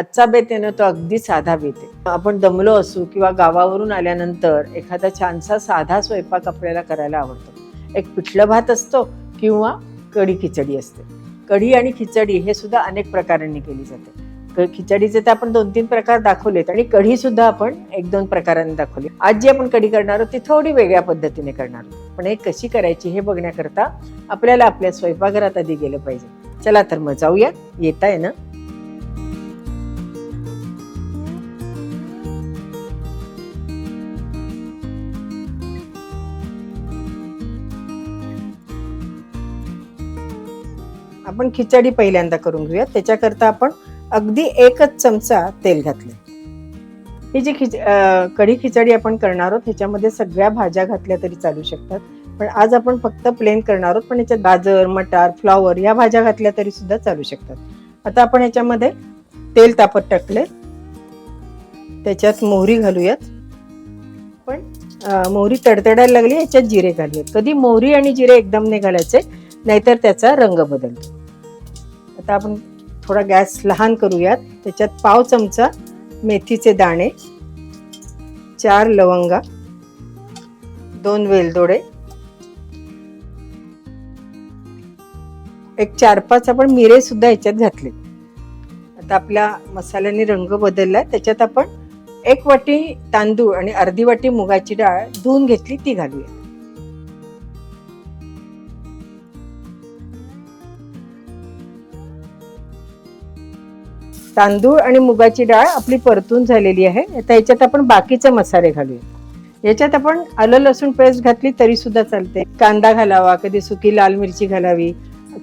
आजचा बेत आहे ना तो अगदी साधा बेत आहे. आपण दमलो असू किंवा गावावरून आल्यानंतर एखादा छानसा साधा स्वयंपाक आपल्याला करायला आवडतो. एक पिठलं भात असतो किंवा कढी खिचडी असते. कढी आणि खिचडी हे सुद्धा अनेक प्रकारांनी केली जाते. खिचडीचे तर आपण दोन तीन प्रकार दाखवलेत आणि कढी सुद्धा आपण एक दोन प्रकारांनी दाखवली. आज जी आपण कढी करणार आहोत ती थोडी वेगळ्या पद्धतीने करणार आहोत. पण हे कशी करायची हे बघण्याकरता आपल्याला आपल्या स्वयंपाकघरात आधी गेलं पाहिजे. चला तर मग जाऊया. येत आहे ना? आपण खिचडी पहिल्यांदा करून घेऊया. त्याच्याकरता आपण अगदी एकच चमचा तेल घातले ही जी खिच कढी खिचडी आपण करणार आहोत ह्याच्यामध्ये सगळ्या भाज्या घातल्या तरी चालू शकतात. पण आज आपण फक्त प्लेन करणार आहोत पण याच्यात गाजर मटार फ्लॉवर या भाज्या घातल्या तरी सुद्धा चालू शकतात. आता आपण याच्यामध्ये तेल तापत टाकले त्याच्यात मोहरी घालूयात. पण मोहरी तडतडायला लागली याच्यात जिरे घालूयात. कधी मोहरी आणि जिरे एकदम नाही घालायचे नाहीतर त्याचा रंग बदलतो. आता आपण थोडा गॅस लहान करूयात. त्याच्यात पाव चमचा मेथीचे दाणे चार लवंगा दोन वेलदोडे एक चार पाच आपण मिरे सुद्धा याच्यात घातले आता आपल्या मसाल्याने रंग बदलला त्याच्यात आपण एक वाटी तांदूळ आणि अर्धी वाटी मुगाची डाळ धुवून घेतली ती घालूया तांदूळ आणि मुगाची डाळ आपली परतून झालेली आहे. आता याच्यात आपण बाकीचे मसाले घालूया. याच्यात आपण आलं लसूण पेस्ट घातली तरी सुद्धा चालते. कांदा घालावा कधी सुकी लाल मिरची घालावी.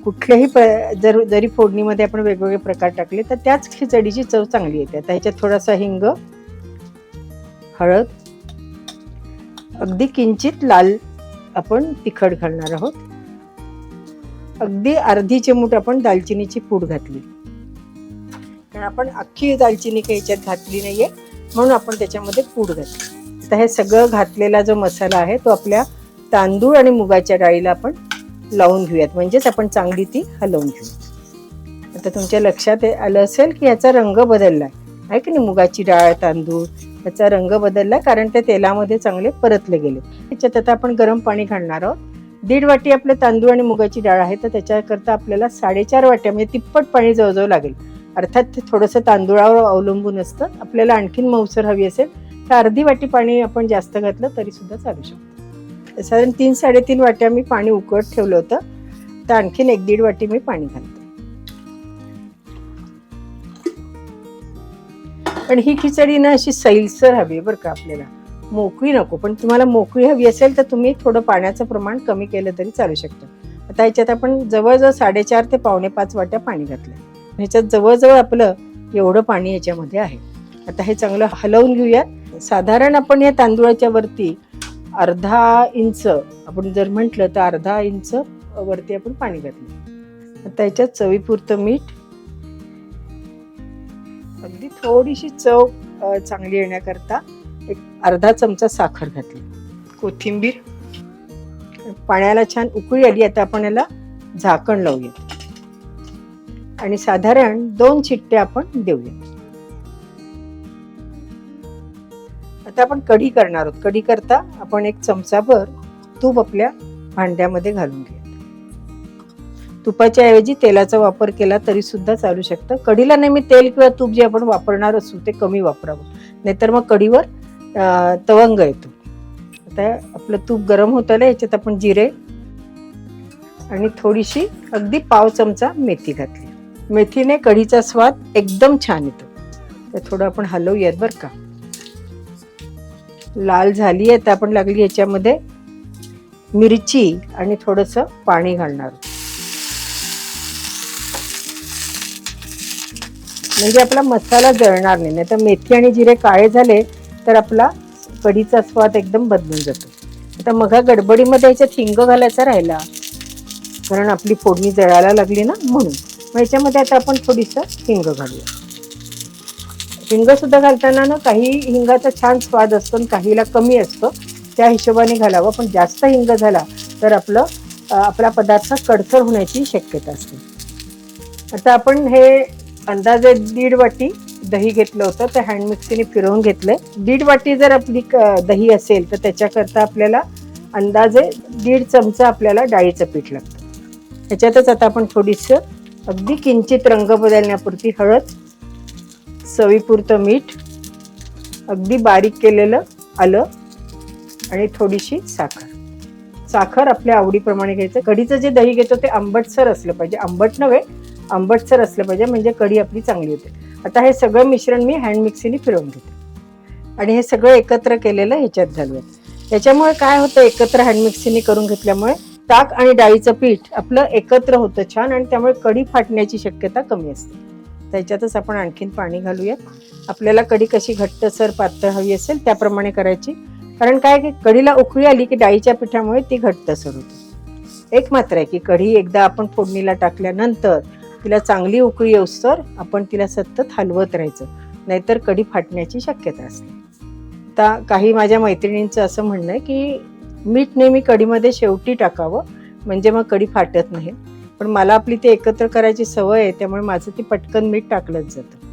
कुठल्याही प- जर जरी फोडणीमध्ये आपण वेगवेगळे प्रकार टाकले तर त्याच खिचडीची चव चांगली येते. आता ह्याच्यात थोडासा हिंग हळद अगदी किंचित लाल आपण तिखट घालणार आहोत. अगदी अर्धी चिमूट आपण दालचिनीची पूड घातली. कारण आपण अख्खी दालचिनी काही याच्यात घातली नाहीये म्हणून आपण त्याच्यामध्ये पूड घातली. आता हे सगळं घातलेला जो मसाला आहे तो आपल्या तांदूळ आणि मुगाच्या डाळीला आपण लावून घेऊयात. म्हणजेच आपण चांगली ती हलवून घेऊ. आता तुमच्या लक्षात आलं असेल की याचा रंग बदलला आहे की नाही? मुगाची डाळ तांदूळ ह्याचा रंग बदलला कारण ते तेलामध्ये चांगले परतले गेले. त्याच्यात आता आपण गरम पाणी घालणार आहोत. दीड वाटी आपले तांदूळ आणि मुगाची डाळ आहे तर त्याच्याकरता आपल्याला साडेचार वाट्या म्हणजे तिप्पट पाणी जवळजवळ लागेल. अर्थात ते थोडंसं तांदूळावर अवलंबून असतं. आपल्याला आणखीन मऊसर हवी असेल तर अर्धी वाटी पाणी आपण जास्त घातलं तरी सुद्धा चालू शकतं. साधारण तीन साडेतीन वाट्या मी पाणी उकळत ठेवलं होतं. तर आणखीन एक दीड वाटी मी पाणी घालते पण ही खिचडी ना अशी सैलसर हवी बरं का आपल्याला. मोकळी नको. पण तुम्हाला मोकळी हवी असेल तर तुम्ही थोडं पाण्याचं प्रमाण कमी केलं तरी चालू शकतं. आता याच्यात आपण जवळजवळ साडेचार ते पावणे पाच वाट्या पाणी घातलं ह्याच्यात जवळजवळ आपलं एवढं पाणी याच्यामध्ये आहे. आता हे चांगलं हलवून घेऊयात. साधारण आपण या तांदूळाच्या वरती अर्धा इंच आपण जर म्हटलं तर अर्धा इंच वरती आपण पाणी घातलं. आता याच्यात चवीपुरतं मीठ. अगदी थोडीशी चव चांगली येण्याकरता एक अर्धा चमचा साखर घातली. कोथिंबीर. पाण्याला छान उकळी आली आता आपण याला झाकण लावूयात. आणि साधारण दोन चिट्टे आपण देऊया. आता आपण कढी करणार आहोत. कढी करता आपण एक चमचाभर तूप आपल्या भांड्यामध्ये घालून घे तुपाच्या ऐवजी तेलाचा वापर केला तरी सुद्धा चालू शकतं. कढीला नेहमी तेल किंवा तूप जे आपण वापरणार असू ते कमी वापरावं. नाहीतर मग कढीवर तवंग येतो. आता आपलं तूप गरम होत आलं याच्यात आपण जिरे आणि थोडीशी अगदी पाव चमचा मेथी घातली. मेथीने कढीचा स्वाद एकदम छान येतो. तर थोडं आपण हलवूयात बरं का. लाल झाली आहे तर आपण लागली याच्यामध्ये मिरची आणि थोडंसं पाणी घालणार. म्हणजे आपला मसाला जळणार नाही नाहीतर मेथी आणि जिरे काळे झाले तर आपला कढीचा स्वाद एकदम बदलून जातो. आता मघा गडबडीमध्ये याच्यात हिंग घालायचा राहिला कारण आपली फोडणी जळायला लागली ना म्हणून. ह्याच्यामध्ये याच्यामध्ये आता आपण थोडीसं हिंग घालूया. हिंग सुद्धा घालताना ना काही हिंगाचा छान स्वाद असतो आणि काहीला कमी असतो. त्या हिशोबाने घालावं पण जास्त हिंग झाला तर आपलं आपला पदार्थ कडसर होण्याची शक्यता असते. आता आपण हे अंदाजे दीड वाटी दही घेतलं होतं ते हँड मिक्सीने फिरवून घेतलंय. दीड वाटी जर आपली क- दही असेल तर त्याच्याकरता आपल्याला अंदाजे दीड चमचा आपल्याला डाळीचं पीठ लागतं. ह्याच्यातच आता आपण थोडीसं अगदी किंचित रंग बदलण्यापुरती हळद चवीपुरतं मीठ अगदी बारीक केलेलं आलं आणि थोडीशी साखर. साखर आपल्या आवडीप्रमाणे घ्यायचं. कढीचं जे दही घेतो ते आंबटसर असलं पाहिजे. आंबट नव्हे आंबटसर असलं पाहिजे म्हणजे कढी आपली चांगली होते. आता हे सगळं मिश्रण मी हँड मिक्सीने फिरवून घेते. आणि हे सगळं एकत्र केलेलं ह्याच्यात घालूयात. याच्यामुळे काय होतं एकत्र हँड मिक्सीने करून घेतल्यामुळे ताक आणि डाळीचं पीठ आपलं एकत्र होतं छान आणि त्यामुळे कढी फाटण्याची शक्यता कमी असते. त्याच्यातच आपण आणखीन पाणी घालूयात. आपल्याला कढी कशी घट्टसर पातळ हवी असेल त्याप्रमाणे करायची. कारण काय की कढीला उकळी आली की डाळीच्या पिठामुळे ती घट्टसर होते. एक मात्र आहे की कढी एकदा आपण फोडणीला टाकल्यानंतर तिला चांगली उकळी येऊस्तर आपण तिला सतत हलवत राहायचं. नाहीतर कढी फाटण्याची शक्यता असते. आता काही माझ्या मैत्रिणींचं असं म्हणणं आहे की मीठ नेहमी कढीमध्ये शेवटी टाकावं. म्हणजे मग कढी फाटत नाही. पण मला आपली ते एकत्र करायची सवय आहे त्यामुळे माझं ते पटकन मीठ टाकलंच जातं.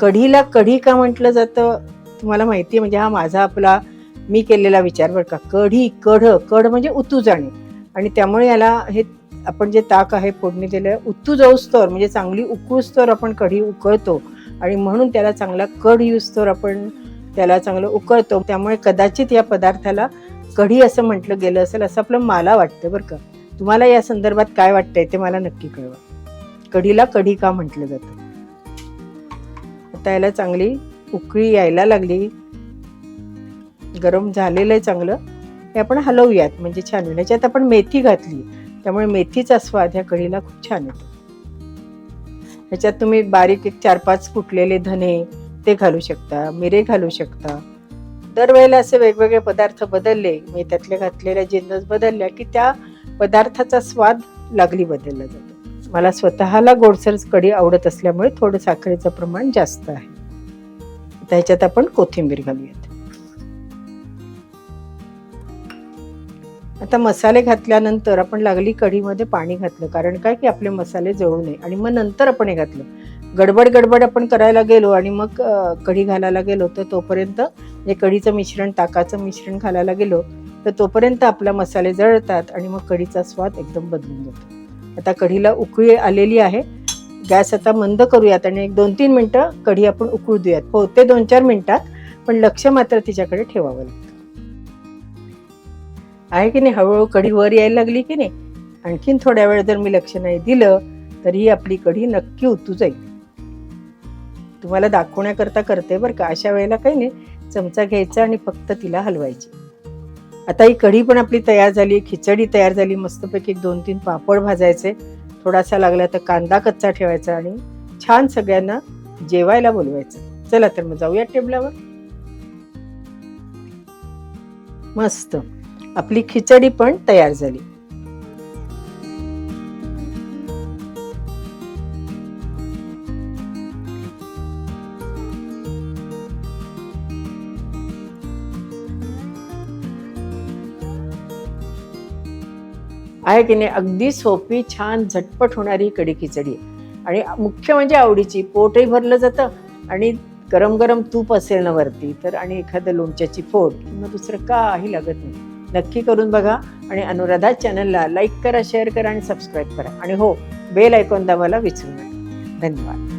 कढीला कढी का म्हटलं जातं? तुम्हाला माहिती आहे म्हणजे हा माझा आपला मी केलेला विचार बरं का. कढी कढ कढ म्हणजे उतू जाणे. आणि त्यामुळे याला हे आपण जे ताक आहे फोडणी दिलं उतू जाऊस्तोवर म्हणजे चांगली उकळूस्तोवर आपण कढी उकळतो. आणि म्हणून त्याला चांगला कढ तर आपण त्याला चांगलं उकळतो. त्यामुळे कदाचित या पदार्थाला कढी असं म्हटलं गेलं असेल असं आपलं मला वाटतं बरं का. तुम्हाला या संदर्भात काय वाटतंय ते मला नक्की कळवा. कढीला कढी का म्हटलं जातं? आता याला चांगली उकळी यायला लागली. गरम झालेलं आहे चांगलं. हे आपण हलवूयात. म्हणजे छान होईल. याच्यात आपण मेथी घातली. त्यामुळे मेथीचा स्वाद ह्या कढीला खूप छान येतो. ह्याच्यात तुम्ही बारीक एक चार पाच कुटलेले धने ते घालू शकता. मिरे घालू शकता. दरवेळेला असे वेगवेगळे पदार्थ बदलले मी त्यातले घातलेल्या जिन्नस बदलल्या की त्या पदार्थाचा स्वाद लागली बदलला जातो. मला स्वतःला गोडसर कढी आवडत असल्यामुळे थोडं साखरेचं प्रमाण जास्त आहे. त्याच्यात आपण कोथिंबीर घालूयात. आता मसाले घातल्यानंतर आपण लागली कढीमध्ये पाणी घातलं कारण काय की आपले मसाले जळू नये. आणि मग नंतर आपण हे घातलं. गडबड गडबड आपण करायला गेलो आणि मग कढी घालायला गेलो तर तोपर्यंत हे कढीचं मिश्रण ताकाचं मिश्रण घालायला गेलो तर तोपर्यंत आपला मसाले जळतात आणि मग कढीचा स्वाद एकदम बदलून जातो. आता कढीला उकळी आलेली आहे. गॅस आता मंद करूयात आणि एक दोन तीन मिनटं कढी आपण उकळू देऊयात. होते दोन चार मिनटात पण लक्ष मात्र तिच्याकडे ठेवावं लागतं. आहे की नाही? हळूहळू कढी वर यायला लागली की नाही? आणखीन थोड्या वेळ जर मी लक्ष नाही दिलं तरी आपली कढी नक्की उतू जाईल. तुम्हाला दाखवण्याकरता करते बरं का. अशा वेळेला काही नाही. चमचा घ्यायचा आणि फक्त तिला हलवायची. आता ही कढी पण आपली तयार झाली खिचडी तयार झाली. मस्तपैकी एक दोन तीन पापड भाजायचे. थोडासा लागला तर कांदा कच्चा ठेवायचा आणि छान सगळ्यांना जेवायला बोलवायचं. चला तर मग जाऊया टेबलावर. मस्त. आपली खिचडी पण तयार झाली आहे की नाही अगदी सोपी छान झटपट होणारी कडी खिचडी आहे. आणि मुख्य म्हणजे आवडीची पोटही भरलं जातं आणि गरम गरम तूप असेल ना वरती तर आणि एखादं लोणच्याची फोड किंवा दुसरं काही लागत नाही नक्की करून बघा आणि अनुराधा चॅनलला लाईक करा शेअर करा आणि सबस्क्राईब करा. आणि हो बेल ऐकून दाबायला विसरू नका. धन्यवाद.